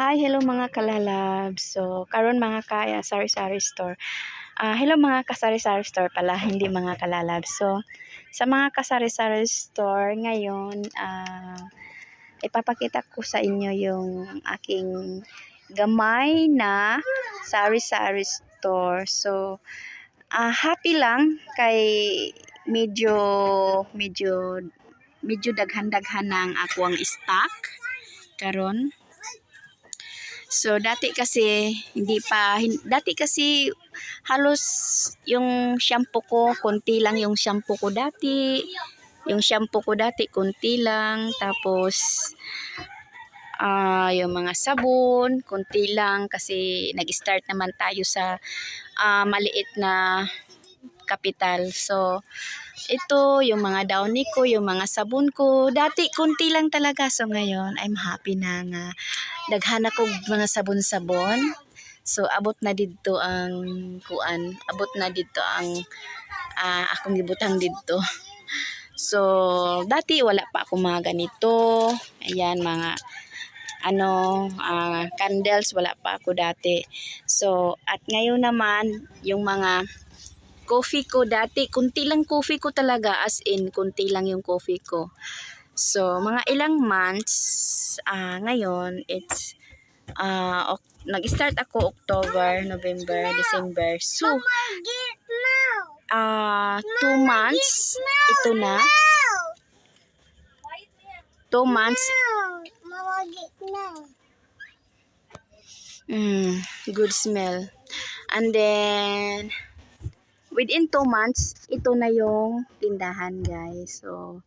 Hi, hello mga kalalab. So, karon mga kaya sari-sari store. Ah, hello mga kasari-sari store pala, hindi mga kalalab. So, sa mga kasari-sari store ngayon, ah ipapakita ko sa inyo yung aking gamay na sari-sari store. So, ah happy lang kay medyo medyo medyo daghan-daghan ng ako ang stock karon. So dati kasi hindi pa dati kasi halos yung shampoo ko konti lang yung shampoo ko dati. Yung shampoo ko dati konti lang tapos ah yung mga sabon konti lang kasi nag-start naman tayo sa ah, maliit na kapital. So ito, yung mga downy ko, yung mga sabon ko. Dati, konti lang talaga. So, ngayon, I'm happy na nga. Daghan ako mga sabon-sabon. So, abot na dito ang kuan. Abot na dito ang ah, akong gibutang dito. So, dati wala pa ako mga ganito. Ayan, mga ano, ah, candles, wala pa ako dati. So, at ngayon naman, yung mga coffee ko dati, kunti lang coffee ko talaga as in kunti lang yung coffee ko. So, mga ilang months ah ngayon it's ah ok- nag-start ako October, November, December. So, ah two months ito na. Two months. Mm, good smell. And then, within two months, ito na yung tindahan, guys. So,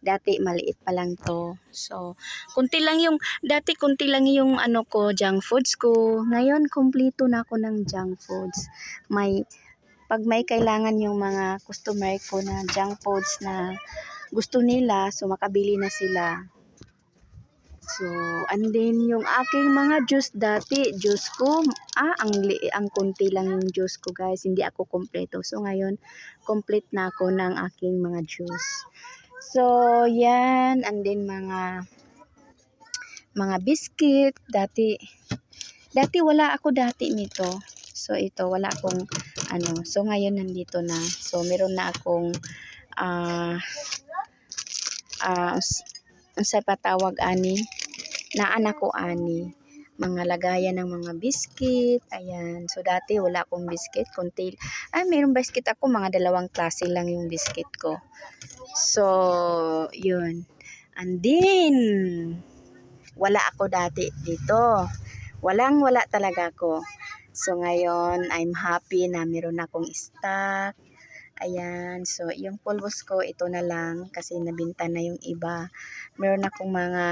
dati maliit pa lang to. So, kunti lang yung, dati kunti lang yung ano ko, junk foods ko. Ngayon, kumpleto na ako ng junk foods. May, pag may kailangan yung mga customer ko na junk foods na gusto nila, so makabili na sila. So, and then yung aking mga juice dati, juice ko, ah, ang, ang kunti lang yung juice ko guys, hindi ako kompleto. So, ngayon, complete na ako ng aking mga juice. So, yan, and then mga, mga biscuit, dati, dati wala ako dati nito. So, ito, wala akong, ano, so ngayon nandito na. So, meron na akong, ah, s- ang sa patawag ani, na anak ko ani. Mga lagayan ng mga biscuit ayan. So dati wala akong biscuit konti ay mayroong biscuit ako mga dalawang klase lang yung biscuit ko. So yun. And then wala ako dati dito. Walang wala talaga ako. So ngayon I'm happy na meron akong stock. Ayan, so yung pulbos ko, ito na lang kasi nabinta na yung iba. Meron akong mga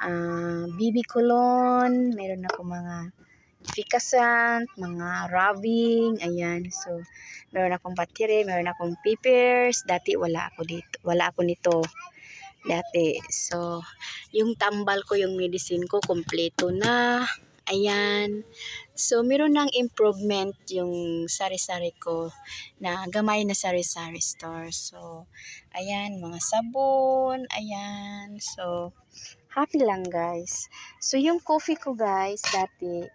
ah, BB cologne, meron akong mga Ficasant, mga rubbing, ayan. So, meron akong battery, meron akong papers. Dati wala ako dito, wala ako nito. Dati. So, yung tambal ko, yung medicine ko, kompleto na. Ayan. So, meron ng improvement yung sari-sari ko na gamay na sari-sari store. So, ayan, mga sabon, ayan. So, happy lang guys. So, yung coffee ko guys, dati,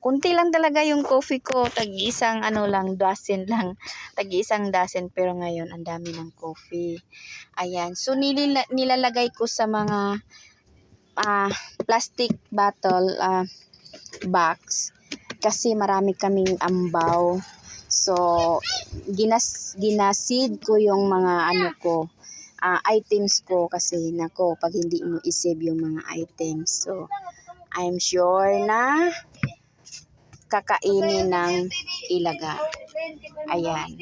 kunti lang talaga yung coffee ko. Tag-isang ano lang, dozen lang. Tag-isang dozen, pero ngayon, ang dami ng coffee. Ayan. So, nilila- nilalagay ko sa mga ah, plastic bottle ah, box kasi marami kaming ambaw. So, ginas ginasid ko yung mga ano ko, ah, items ko kasi nako pag hindi mo isave yung mga items. So, I'm sure na kakainin ng ilaga. Ayan.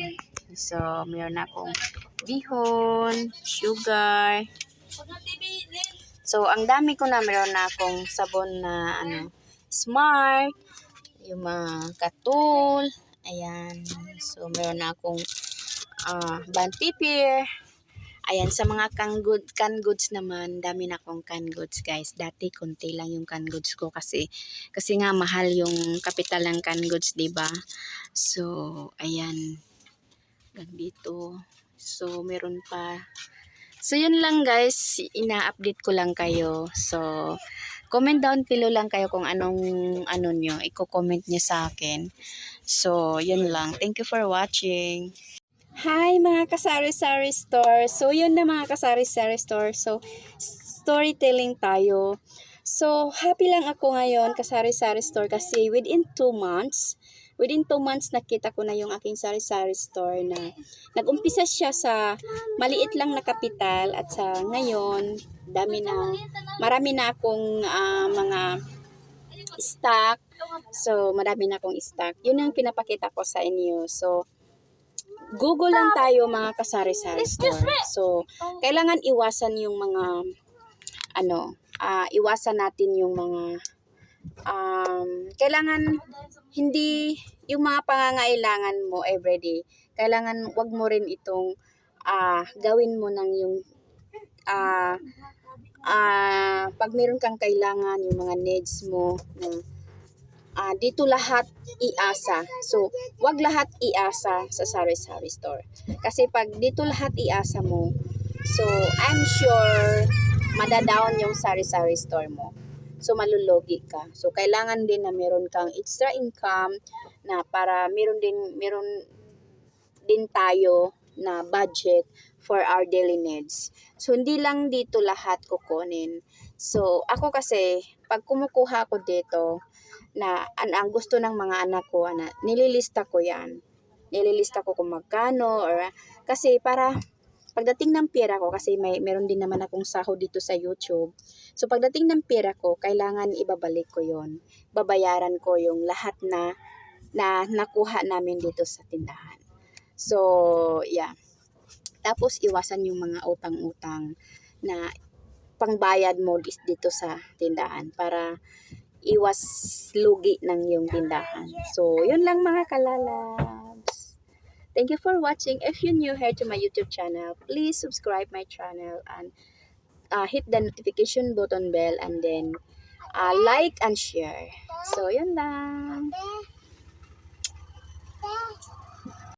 So, meron akong bihon, sugar. So, ang dami ko na meron na akong sabon na ano, smart, yung mga katul, ayan. So, meron na akong ah band paper. Ayan, sa mga canned good, canned goods naman, dami na akong canned goods, guys. Dati, konti lang yung canned goods ko kasi, kasi nga, mahal yung kapital ng canned goods, 'di ba So, ayan. Hanggang dito. So, meron pa. So, yun lang, guys. Ina-update ko lang kayo. So, comment down below lang kayo kung anong ano nyo. Iko-comment nyo sa akin. So, yun lang. Thank you for watching. Hi mga kasari-sari store. So, yun na mga kasari-sari store. So, storytelling tayo. So, happy lang ako ngayon kasari-sari store kasi within 2 months, within 2 months nakita ko na yung aking sari-sari store na nag-umpisa siya sa maliit lang na kapital at sa ngayon, dami na, marami na akong ah, mga stock. So, marami na akong stock. Yun ang pinapakita ko sa inyo. So, Google lang tayo mga kasari-sari store. So, kailangan iwasan yung mga ano, ah, iwasan natin yung mga um, kailangan hindi yung mga pangangailangan mo everyday. Kailangan wag mo rin itong ah, gawin mo ng yung ah ah, pag meron kang kailangan yung mga needs mo na ah, dito lahat iasa. So, wag lahat iasa sa sari-sari store. Kasi pag dito lahat iasa mo, so I'm sure madadown yung sari-sari store mo. So, malulugi ka. So, kailangan din na meron kang extra income na para meron din, meron din tayo na budget for our daily needs. So, hindi lang dito lahat kukunin. So, ako kasi, pag kumukuha ko dito, na an ang gusto ng mga anak ko, na, nililista ko yan. Nililista ko kung magkano, or, kasi para, pagdating ng pera ko, kasi may, meron din naman akong sahod dito sa YouTube. So, pagdating ng pera ko, kailangan ibabalik ko yon Babayaran ko yung lahat na, na nakuha namin dito sa tindahan. So, yeah. Tapos, iwasan yung mga utang-utang na pangbayad mo dito sa tindahan para iwas lugi ng iyong tindahan. So, yun lang mga kalalabs. Thank you for watching. If you're new here to my YouTube channel, please subscribe my channel and uh, hit the notification button bell and then uh, like and share. So, yun lang.